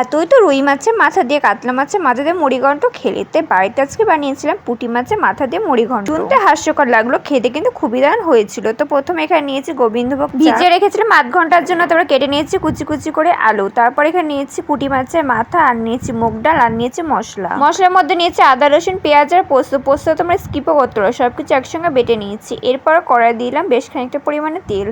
এতই তো রুই মাছের মাথা দিয়ে কাতলা মাছের মাথা দিয়ে মুড়িঘণ্ট খেলে তাই বাড়িতে আজকে বানিয়েছিলাম পুঁটি মাছের মাথা দিয়ে মুড়িঘণ্ট শুনতে হাস্যকর লাগল, খেতে কিন্তু খুবই দারুণ হয়েছিল। তো প্রথমে এখানে নিয়েছি গোবিন্দভোগ ভিজে রেখেছিলাম আধ ঘণ্টার জন্য, তারপর কেটে নিয়েছি কুচি কুচি করে আলু। তারপর এখানে নিয়েছি পুঁটি মাছের মাথা, আর নিয়েছি মুগ ডাল, আর নিয়েছি মশলা। মশলার মধ্যে নিয়েছি আদা, রসুন, পেঁয়াজ, আর পোস্ত। পোস্ত তোমরা স্কিপও করতে পারো সব কিছু একসঙ্গে বেটে নিয়েছি। এরপর কড়াই দিলাম বেশ খানিকটা পরিমাণে তেল।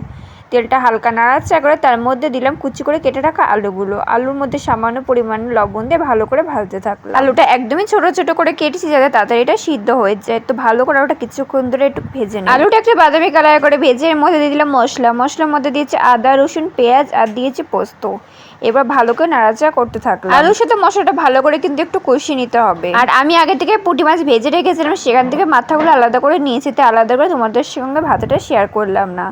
তেলটা হালকা নাড়াচাড়া করে তার মধ্যে দিলাম কুচি করে কেটে রাখা আলুগুলো। আলুর মধ্যে সামান্য পরিমাণ লবণ দিয়ে ভালো করে ভাজতে থাকলাম। আলুটা একদমই ছোট ছোট করে কেটেছি যাতে তাড়াতাড়ি এটা সিদ্ধ হয়ে যায়। তো ভালো করে ওটা কিছুক্ষণ ধরে একটু ভেজে নিই। আলুটা একটু বাদামি কালার করে ভেজে এর মধ্যে দিয়ে দিলাম মশলা। মশলার মধ্যে দিয়েছি আদা, রসুন, পেঁয়াজ আর দিয়েছি পোস্ত। এবার ভালো করে নাড়াচাড়া করতে থাকলাম। আলুর সাথে মশলাটা ভালো করে কিন্তু একটু কষিয়ে নিতে হবে। আর আমি আগে থেকে পুঁটি মাছ ভেজে রেখেছিলাম, সেখান থেকে মাথাগুলো আলাদা করে নিয়েছি। তাই আলাদা করে তোমাদের সঙ্গে ভাতটা শেয়ার করলাম না।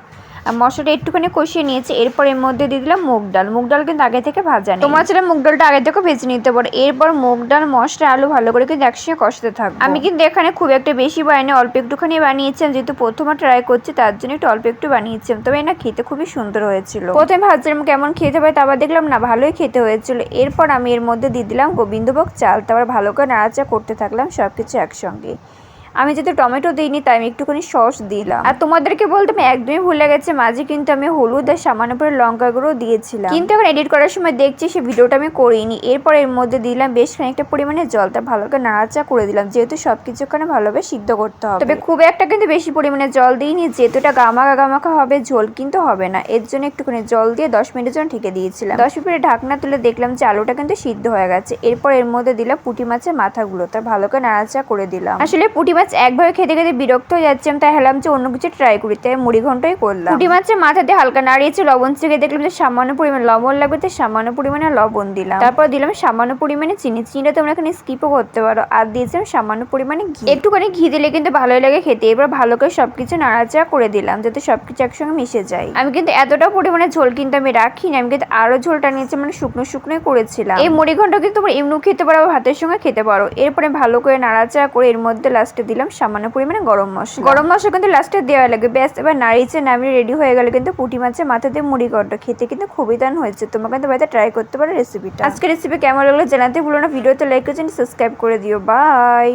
মশলাটা একটুখানি কষিয়ে নিয়েছি এরপর এর মধ্যে দিয়ে দিলাম মুগ ডাল। মুগ ডাল কিন্তু আগে থেকে ভাজা নেই। তোমার ছেলে মুগ ডালটা আগে থেকে ভেজে নিতে পারো। এরপর মুগ ডাল মশলা আলু ভালো করে কিন্তু একসঙ্গে কষাতে থাকব। আমি কিন্তু এখানে খুব একটা বেশি বানিয়ে অল্প একটুখানি বানিয়েছিলাম। যেহেতু প্রথমে ট্রাই করছি তার জন্য একটু অল্প একটু বানিয়েছিলাম। তবে না খেতে খুবই সুন্দর হয়েছিল। প্রথমে ভাবছিলাম কেমন খেতে পারে তারপর দেখলাম না ভালোই খেতে হয়েছিল। এরপর আমি এর মধ্যে দিয়ে দিলাম গোবিন্দভোগ চাল। তারপর ভালো করে নাড়াচা করতে থাকলাম সব কিছু একসঙ্গে। আমি যেহেতু টমেটো দিইনি, তাই আমি একটুখানি সস দিলাম। আর তোমাদেরকে বলতে আমি একদমই ভুলে গেছে, মাঝে কিন্তু আমি হলুদ আর সামান্য করে লঙ্কা গুঁড়ো দিয়েছিলাম। কিন্তু এখন এডিট করার সময় দেখছি সে ভিডিওটা আমি করিনি। এরপর এর মধ্যে দিলাম বেশ খানিকটা পরিমাণে জল। তা ভালো করে নাড়াচা করে দিলাম, যেহেতু সব ওখানে ভালোভাবে সিদ্ধ করতে হবে। তবে খুব একটা কিন্তু বেশি পরিমাণে জল দিইনি, যেহেতু এটা গামাকা গামাকা হবে, ঝোল কিন্তু হবে না। এর জন্য একটুখানি জল দিয়ে দশ মিনিটের জন্য ঢেকে দিয়েছিলাম। দশ মিনিটে ঢাকনা তুলে দেখলাম যে আলুটা কিন্তু সিদ্ধ হয়ে গেছে। এরপর এর মধ্যে দিলাম পুঁটি মাছের মাথাগুলো তা ভালো করে নাড়াচা করে দিলাম। আসলে পুঁটি মাছ একভাবে খেতে খেতে বিরক্ত হয়ে যাচ্ছিলাম তাই হেলাম যে অন্য কিছু ট্রাই করি তাই মুড়ি ঘন্টাই করলাম। পুঁটি মাছের মাথা দিয়ে হালকা নাড়িয়েছে লবণ থেকে দেখলাম যে সামান্য পরিমাণ লবণ লাগবে তো সামান্য পরিমাণে লবণ দিলাম। তারপর দিলাম সামান্য পরিমাণে চিনি। চিনিটা তোমরা এখানে স্কিপও করতে পারো। আর দিয়েছিলাম সামান্য পরিমাণে ঘি। একটুখানি ঘি দিলে কিন্তু ভালোই লাগে খেতে। এবার ভালো করে সবকিছু নাড়াচাড়া করে দিলাম যাতে সবকিছু একসঙ্গে মিশে যায়। আমি কিন্তু এতটা পরিমাণে ঝোল কিন্তু আমি রাখিনি আমি কিন্তু আরও ঝোলটা নিয়েছি মানে শুকনো শুকনোই করেছিলাম। এই মুড়ি ঘণ্টা কিন্তু তোমরা এমনি খেতে পারো ভাতের সঙ্গে খেতে পারো। এরপরে ভালো করে নাড়াচাড়া করে এর মধ্যে লাস্টে দিলাম সামান্য পরিমাণে গরম মশলা। গরম মশলা কিন্তু লাস্টে দেওয়া লাগে। ব্যাস এবার নাড়িয়েছে নামিয়ে রেডি হয়ে গেলে কিন্তু পুঁটি মাছের মাথা দিয়ে মুড়ি ঘণ্টা খেতে কিন্তু খুবই দান হয়েছে। তোমরা কিন্তু বাড়িতে ট্রাই করতে পারো রেসিপিটা আজকে রেসিপি কেমন লাগল জানাতে ভুলো না। ভিডিওতে লাইক করে সাবস্ক্রাইব করে দিও। বাই